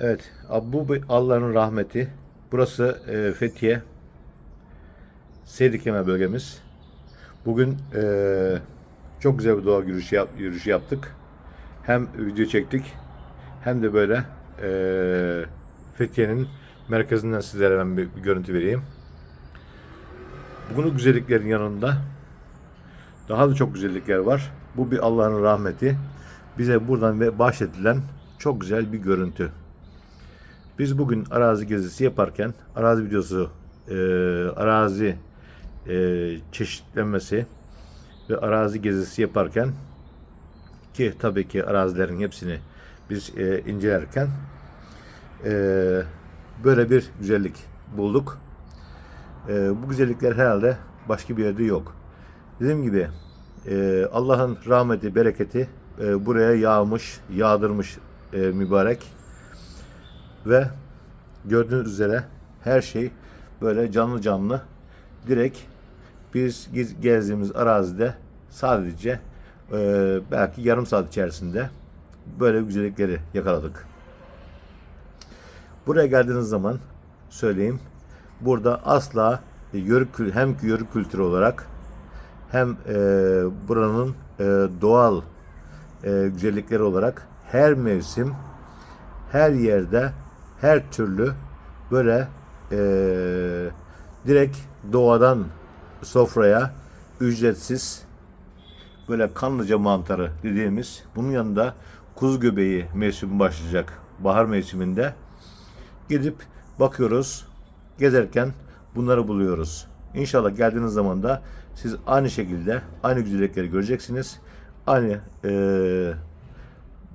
Evet, bu Allah'ın rahmeti. Burası e, Fethiye. Seydi Kemer bölgemiz. Bugün e, çok güzel bir doğa yürüyüşü, yap, yürüyüşü yaptık. Hem video çektik hem de böyle e, Fethiye'nin merkezinden sizlere ben bir, bir görüntü vereyim. Bugün güzelliklerin yanında daha da çok güzellikler var. Bu bir Allah'ın rahmeti. Bize buradan ve bahşedilen çok güzel bir görüntü. Biz bugün arazi gezisi yaparken arazi videosu, e, arazi e, çeşitlenmesi ve arazi gezisi yaparken ki tabii ki arazilerin hepsini biz e, incelerken e, böyle bir güzellik bulduk. E, bu güzellikler herhalde başka bir yerde yok. Dediğim gibi e, Allah'ın rahmeti, bereketi e, buraya yağmış, yağdırmış e, mübarek ve gördüğünüz üzere her şey böyle canlı canlı direkt biz gez- gezdiğimiz arazide sadece e, belki yarım saat içerisinde böyle güzellikleri yakaladık. Buraya geldiğiniz zaman söyleyeyim burada asla yörük hem yörük kültürü olarak hem e, buranın e, doğal e, güzellikleri olarak her mevsim her yerde her türlü böyle e, direkt doğadan sofraya ücretsiz böyle kanlıca mantarı dediğimiz bunun yanında kuzu göbeği mevsimi başlayacak bahar mevsiminde gidip bakıyoruz gezerken bunları buluyoruz. İnşallah geldiğiniz zaman da siz aynı şekilde aynı güzellikleri göreceksiniz. Aynı eee,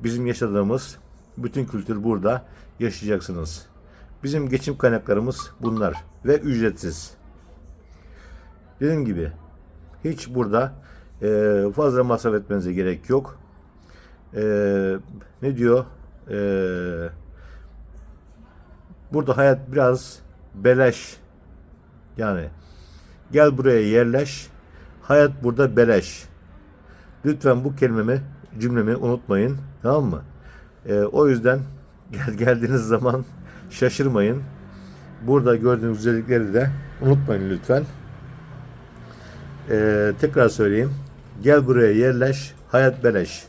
bizim yaşadığımız bütün kültür burada yaşayacaksınız. Bizim geçim kaynaklarımız bunlar ve ücretsiz. Dediğim gibi hiç burada eee, fazla masraf etmenize gerek yok. Eee, ne diyor? Eee burada hayat biraz beleş. Yani gel buraya yerleş. Hayat burada beleş. Lütfen bu kelimemi, cümlemi unutmayın. Tamam mı? Ee, o yüzden gel geldiğiniz zaman şaşırmayın. Burada gördüğünüz güzellikleri de unutmayın lütfen. Ee, tekrar söyleyeyim. Gel buraya yerleş. Hayat beleş.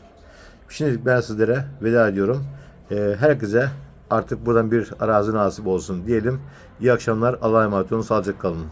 Şimdilik ben sizlere veda ediyorum. Ee, herkese artık buradan bir arazi nasip olsun diyelim. İyi akşamlar. Allah'a emanet olun. Sağlıcakla kalın.